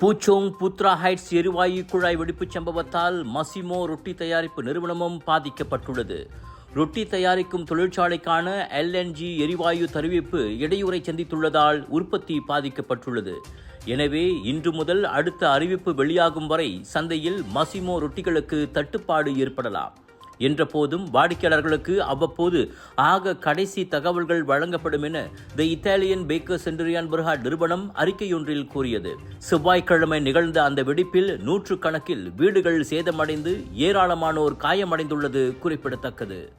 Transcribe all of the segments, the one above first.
பூச்சோங் Putra heights எரிவாயு குழாய் வெடிப்புச் சம்பவத்தால் மசிமோ ரொட்டி தயாரிப்பு நிறுவனமும் பாதிக்கப்பட்டுள்ளது. ரொட்டி தயாரிக்கும் தொழிற்சாலைக்கான எல்என்ஜி எரிவாயு தருவிப்பு இடையூறை சந்தித்துள்ளதால் உற்பத்தி பாதிக்கப்பட்டுள்ளது. எனவே இன்று முதல் அடுத்த அறிவிப்பு வெளியாகும் வரை சந்தையில் மசிமோ ரொட்டிகளுக்கு தட்டுப்பாடு ஏற்படலாம். என்ற போதும் வாடிக்கையாளர்களுக்கு அவ்வப்போது ஆக கடைசி தகவல்கள் வழங்கப்படும் என த இத்தாலியன் பேக்கர் சென்டரியான் பர்ஹா நிறுவனம் அறிக்கையொன்றில் கூறியது. செவ்வாய்க்கிழமை நிகழ்ந்த அந்த வெடிப்பில் நூற்றுக்கணக்கில் வீடுகள் சேதமடைந்து ஏராளமானோர் காயமடைந்துள்ளது குறிப்பிடத்தக்கது.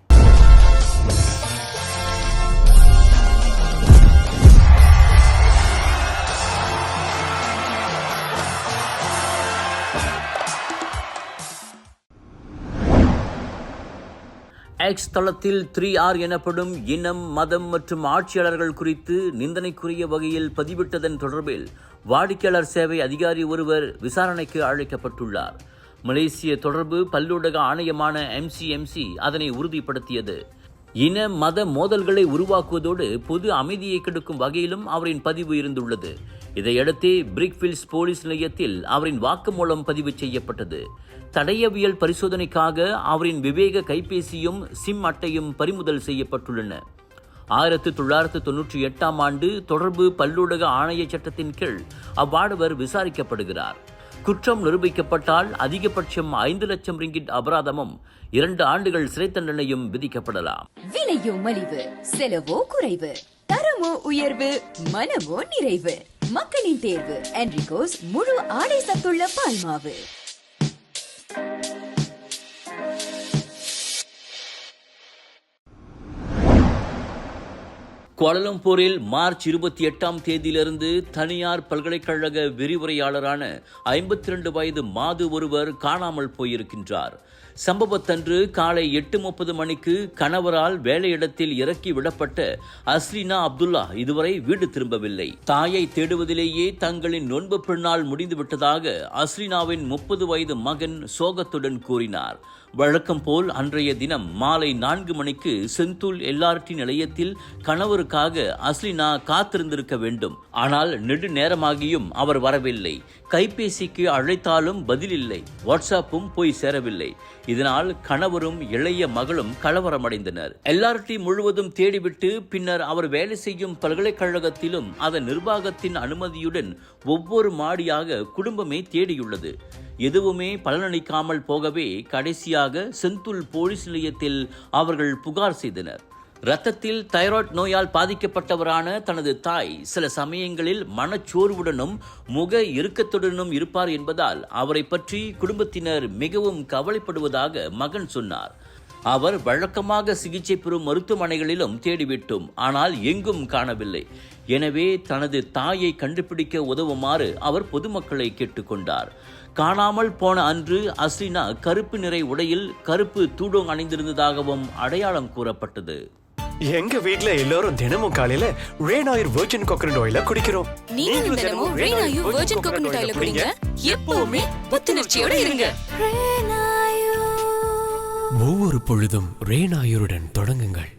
எக்ஸ் தளத்தில் த்ரீ ஆர் எனப்படும் இனம் மதம் மற்றும் ஆட்சியாளர்கள் குறித்து நிந்தனைக்குரிய வகையில் பதிவிட்டதன் தொடர்பில் வாடிக்கையாளர் சேவை அதிகாரி ஒருவர் விசாரணைக்கு அழைக்கப்பட்டுள்ளார். மலேசிய தொடர்பு பல்லூடக ஆணையமான எம்சிஎம்சி அதனை உறுதிப்படுத்தியது. இன மத மோதல்களை உருவாக்குவதோடு பொது அமைதியை கெடுக்கும் வகையிலும் அவரின் பதிவு இருந்துள்ளது. இதையடுத்து பிரிக்ஃபில்ஸ் போலீஸ் நிலையத்தில் அவரின் வாக்குமூலம் பதிவு செய்யப்பட்டது. தடயவியல் பரிசோதனைக்காக அவரின் விவேக கைபேசியும் சிம் அட்டையும் பறிமுதல் செய்யப்பட்டுள்ளன. ஆயிரத்து தொள்ளாயிரத்து தொன்னூற்றி எட்டாம் ஆண்டு தொடர்பு பல்லூடக ஆணைய சட்டத்தின் கீழ் அவ்வாடவர் விசாரிக்கப்படுகிறார். குற்றம் நிரூபிக்கப்பட்டால் அதிகபட்சம் ஐந்து லட்சம் ரிங்கிட் அபராதமும் இரண்டு ஆண்டுகள் சிறை தண்டனையும் விதிக்கப்படலாம். விலையோ மலிவு செலவோ குறைவு தரமோ உயர்வு மனமோ நிறைவு. மக்களின் தேர்வு என்ரிகோஸ் முழு ஆடை சத்துள்ள பால்மாவு. கோலலம்பூரில் மார்ச் இருபத்தி எட்டாம் தேதியிலிருந்து தனியார் பல்கலைக்கழக விரிவுரையாளரான ஐம்பத்தி ரெண்டு வயது மாது ஒருவர் காணாமல் போயிருக்கின்றார். சம்பவத்தன்று காலை எட்டு முப்பது மணிக்கு கணவரால் வேலையிடத்தில் இறக்கி விடப்பட்ட அஸ்லினா அப்துல்லா இதுவரை வீடு திரும்பவில்லை. தாயை தேடுவதிலேயே தங்களின் நொன்பு பின்னால் முடிந்துவிட்டதாக அஸ்லினாவின் முப்பது வயது மகன் சோகத்துடன் கூறினார். வழக்கம் போல் அன்றைய தினம் மாலை நான்கு மணிக்கு செந்தூல் எல்ஆர்டி நிலையத்தில் கணவருக்காக அஸ்லினா காத்திருந்திருக்க வேண்டும். ஆனால் நெடு நேரமாகியும் அவர் வரவில்லை. கைபேசிக்கு அழைத்தாலும் பதிலில்லை. வாட்ஸ்அப்பும் போய் சேரவில்லை. இதனால் கணவரும் இளைய மகளும் கலவரமடைந்தனர். எல்ஆர்டி முழுவதும் தேடிவிட்டு பின்னர் அவர் வேலை செய்யும் பல்கலைக்கழகத்திலும் அதன் நிர்வாகத்தின் அனுமதியுடன் ஒவ்வொரு மாடியாக குடும்பமே தேடியுள்ளது. எதுவுமே பலனளிக்காமல் போகவே கடைசியாக செந்துல் போலீஸ் நிலையத்தில் அவர்கள் புகார் செய்தனர். இரத்தத்தில் தைராய்டு நோயால் பாதிக்கப்பட்டவரான தனது தாய் சில சமயங்களில் மனச்சோர்வுடனும் முக இறுக்கத்துடனும் இருப்பார் என்பதால் அவரை பற்றி குடும்பத்தினர் மிகவும் கவலைப்படுவதாக மகன் சொன்னார். அவர் வழக்கமாக சிகிச்சை பெறும் மருத்துவமனைகளிலும் தேடிவிட்டோம் ஆனால் எங்கும் காணவில்லை. எனவே தனது தாயை கண்டுபிடிக்க உதவுமாறு அவர் பொதுமக்களை கேட்டுக்கொண்டார். காணாமல் போன அன்று அஸ்ரினா கருப்பு நிறை உடையில் கருப்பு தூடோங் அணிந்திருந்ததாகவும் அடையாளம் கூறப்பட்டது. எங்க வீட்ல எல்லாரும் தினமும் காலையில ரேன் ஆயில் வெர்ஜின் கோகனட் ஆயில குடிக்கிறோம். நீங்களும் தினமும் ரெய்னாயு வெர்ஜின் கோகனட் ஆயில குடிங்க. எப்பவுமே புத்துணர்ச்சியோட இருங்க. ஒவ்வொரு பொழுதும் ரேனாயூருடன் தொடங்குங்கள்.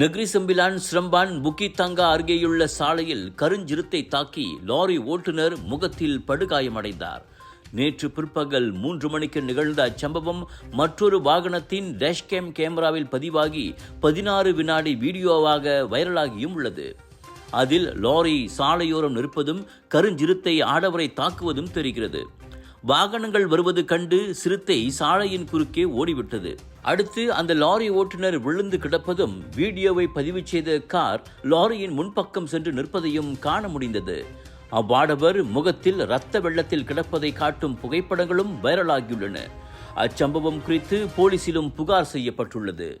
நெக்ரி செம்பிலான் ஸ்ரம்பான் புக்கித்தங்கா அருகேயுள்ள சாலையில் கருஞ்சிறுத்தை தாக்கி லாரி ஓட்டுநர் முகத்தில் படுகாயமடைந்தார். நேற்று பிற்பகல் மூன்று மணிக்கு நிகழ்ந்த அச்சம்பவம் மற்றொரு வாகனத்தின் டேஷ்கேம் கேமராவில் பதிவாகி பதினாறு வினாடி வீடியோவாக வைரலாகியும் உள்ளது. அதில் லாரி சாலையோரம் நிற்பதும் கருஞ்சிறுத்தை ஆடவரை தாக்குவதும் தெரிகிறது. வாகனங்கள் வருவது கண்டு சிறுத்தை சாலையின் குறுக்கே ஓடிவிட்டது. அடுத்து அந்த லாரி ஓட்டுநர் விழுந்து கிடப்பதும் வீடியோவை பதிவு செய்த கார் லாரியின் முன்பக்கம் சென்று நிற்பதையும் காண முடிந்தது. அவ்வாடவர் முகத்தில் இரத்த வெள்ளத்தில் கிடப்பதை காட்டும் புகைப்படங்களும் வைரலாகியுள்ளன. அச்சம்பவம் குறித்து போலீசிலும் புகார் செய்யப்பட்டுள்ளது.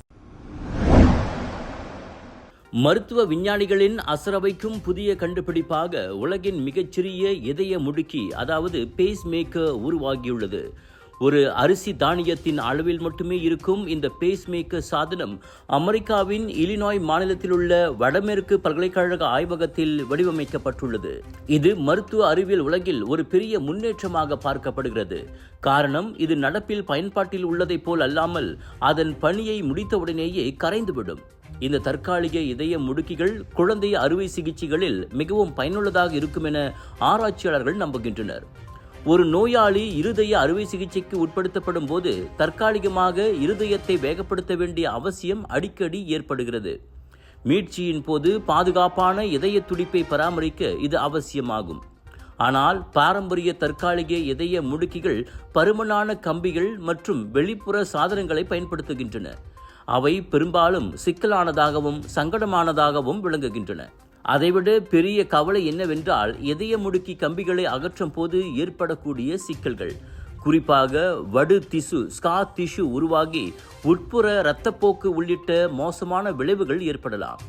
மருத்துவ விஞ்ஞானிகளின் அசரவைக்கும் புதிய கண்டுபிடிப்பாக உலகின் மிகச்சிறிய இதய முடுக்கி அதாவது பேஸ் மேக்கர் உருவாகியுள்ளது. ஒரு அரிசி தானியத்தின் அளவில் மட்டுமே இருக்கும் இந்த பேஸ் மேக்கர் சாதனம் அமெரிக்காவின் இலினாய் மாநிலத்தில் உள்ள வடமேற்கு பல்கலைக்கழக ஆய்வகத்தில் வடிவமைக்கப்பட்டுள்ளது. இது மருத்துவ அறிவியல் உலகில் ஒரு பெரிய முன்னேற்றமாக பார்க்கப்படுகிறது. காரணம் இது நடப்பில் பயன்பாட்டில் உள்ளதைப் போல் அல்லாமல் அதன் பணியை முடித்தவுடனேயே கரைந்துவிடும். இந்த தற்காலிக இதய முடுக்கிகள் குழந்தை அறுவை சிகிச்சைகளில் மிகவும் பயனுள்ளதாக இருக்கும் என ஆராய்ச்சியாளர்கள் நம்புகின்றனர். ஒரு நோயாளி இருதய அறுவை சிகிச்சைக்கு உட்படுத்தப்படும் போது தற்காலிகமாக இருதயத்தை வேகப்படுத்த வேண்டிய அவசியம் அடிக்கடி ஏற்படுகிறது. மீட்சியின் போது பாதுகாப்பான இதய துடிப்பை பராமரிக்க இது அவசியமாகும். ஆனால் பாரம்பரிய தற்காலிக இதய முடுக்கிகள் பருமனான கம்பிகள் மற்றும் வெளிப்புற சாதனங்களை பயன்படுத்துகின்றன. அவை பெரும்பாலும் சிக்கலானதாகவும் சங்கடமானதாகவும் விளங்குகின்றன. அதைவிட பெரிய கவலை என்னவென்றால் இதய முடுக்கி கம்பிகளை அகற்றும் போது ஏற்படக்கூடிய சிக்கல்கள். குறிப்பாக வடு திசு ஸ்கா திசு உருவாகி உட்புற இரத்தப்போக்கு உள்ளிட்ட மோசமான விளைவுகள் ஏற்படலாம்.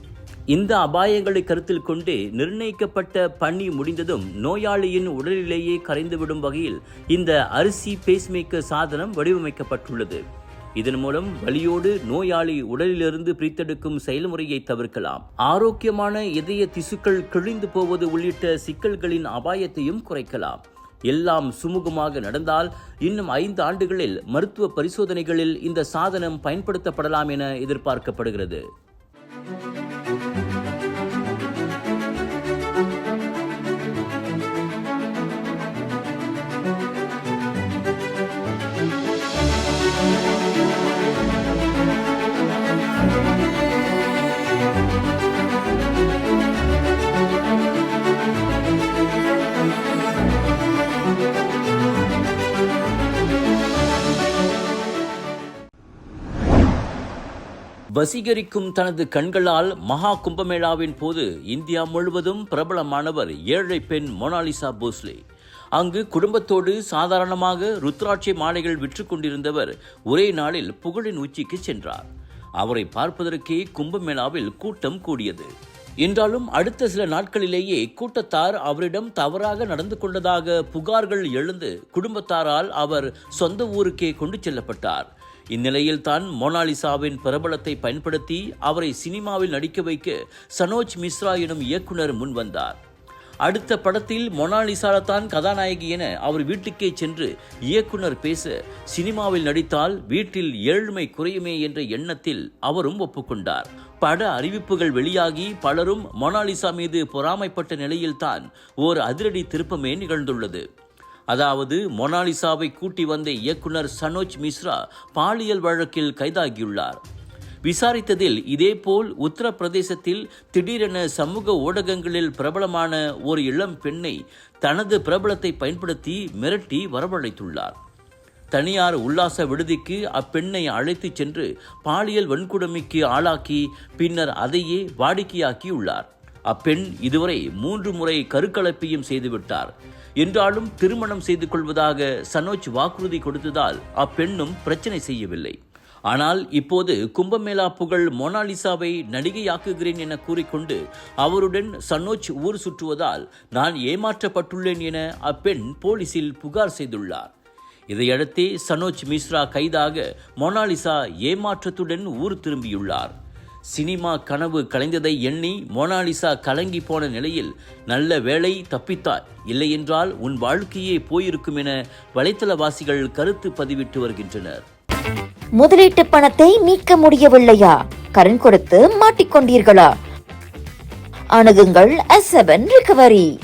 இந்த அபாயங்களை கருத்தில் கொண்டு நிர்ணயிக்கப்பட்ட பணி முடிந்ததும் நோயாளியின் உடலிலேயே கரைந்துவிடும் வகையில் இந்த அரிசி பேஸ்மேக்கர் சாதனம் வடிவமைக்கப்பட்டுள்ளது. இதன் மூலம் வலியோடு நோயாளி உடலிலிருந்து பிரித்தெடுக்கும் செயல்முறையை தவிர்க்கலாம். ஆரோக்கியமான இதய திசுக்கள் கிழிந்து போவது உள்ளிட்ட சிக்கல்களின் அபாயத்தையும் குறைக்கலாம். எல்லாம் சுமூகமாக நடந்தால் இன்னும் ஐந்து ஆண்டுகளில் மருத்துவ பரிசோதனைகளில் இந்த சாதனம் பயன்படுத்தப்படலாம் என எதிர்பார்க்கப்படுகிறது. வசீகரிக்கும் தனது கண்களால் மகா கும்பமேளாவின் போது இந்தியா முழுவதும் பிரபலமானவர் ஏழை பெண் மொனாலிசா போஸ்லே. அங்கு குடும்பத்தோடு சாதாரணமாக ருத்ராட்சி மாலைகள் விற்று கொண்டிருந்தவர் ஒரே நாளில் புகழின் உச்சிக்கு சென்றார். அவரை பார்ப்பதற்கே கும்பமேளாவில் கூட்டம் கூடியது. என்றாலும் அடுத்த சில நாட்களிலேயே கூட்டத்தார் அவரிடம் தவறாக நடந்து கொண்டதாக புகார்கள் எழுந்து குடும்பத்தாரால் அவர் சொந்த ஊருக்கே கொண்டு செல்லப்பட்டார். இந்நிலையில் தான் மோனாலிசாவின் பிரபலத்தை பயன்படுத்தி அவரை சினிமாவில் நடிக்க வைக்க சனோஜ் மிஸ்ரா எனும் இயக்குனர் முன் வந்தார். அடுத்த படத்தில் மொனாலிசாலத்தான் தான் கதாநாயகி என அவர் வீட்டுக்கே சென்று இயக்குனர் பேச சினிமாவில் நடித்தால் வீட்டில் ஏழ்மை குறையுமே என்ற எண்ணத்தில் அவரும் ஒப்புக்கொண்டார். பட அறிவிப்புகள் வெளியாகி பலரும் மொனாலிசா மீது பொறாமைப்பட்ட நிலையில்தான் ஓர் அதிரடி திருப்பமே நிகழ்ந்துள்ளது. அதாவது மொனாலிசாவை கூட்டி வந்த இயக்குனர் சனோஜ் மிஸ்ரா பாலியல் வழக்கில் கைதாகியுள்ளார். விசாரித்ததில் இதேபோல் உத்தரப்பிரதேசத்தில் திடீரென சமூக ஊடகங்களில் பிரபலமான ஒரு இளம் பெண்ணை தனது பிரபலத்தை பயன்படுத்தி மிரட்டி வரவழைத்துள்ளார். தனியார் உல்லாச விடுதிக்கு அப்பெண்ணை அழைத்துச் சென்று பாலியல் வன்கொடுமைக்கு ஆளாக்கி பின்னர் அதையே வாடிக்கையாக்கியுள்ளார். அப்பெண் இதுவரை மூன்று முறை கருக்கலப்பையும் செய்துவிட்டார். என்றாலும் திருமணம் செய்து கொள்வதாக சனோஜ் வாக்குறுதி கொடுத்ததால் அப்பெண்ணும் பிரச்சனை செய்யவில்லை. ஆனால் இப்போது கும்பமேளா புகழ் மொனாலிசாவை நடிகையாக்குகிறேன் என கூறிக்கொண்டு அவருடன் சனோஜ் ஊர் சுற்றுவதால் நான் ஏமாற்றப்பட்டுள்ளேன் என அப்பெண் போலீசில் புகார் செய்துள்ளார். இதையடுத்தே சனோஜ் மிஸ்ரா கைதாக மொனாலிசா ஏமாற்றத்துடன் ஊர் திரும்பியுள்ளார். சினிமா கனவு கலைந்ததை எண்ணி மோனாலிசா கலங்கி போன நிலையில் நல்ல வேலை தப்பித்தாய் இல்லையென்றால் உன் வாழ்க்கையே போயிருக்கும் என வலைத்தளவாசிகள் கருத்து பதிவிட்டு வருகின்றனர். முதலீட்டு பணத்தை மீட்க முடியவில்லையா? கடன் கொடுத்து மாட்டிக்கொண்டீர்களா? அணுகுங்கள் எஸ் செவன் ரிகவரி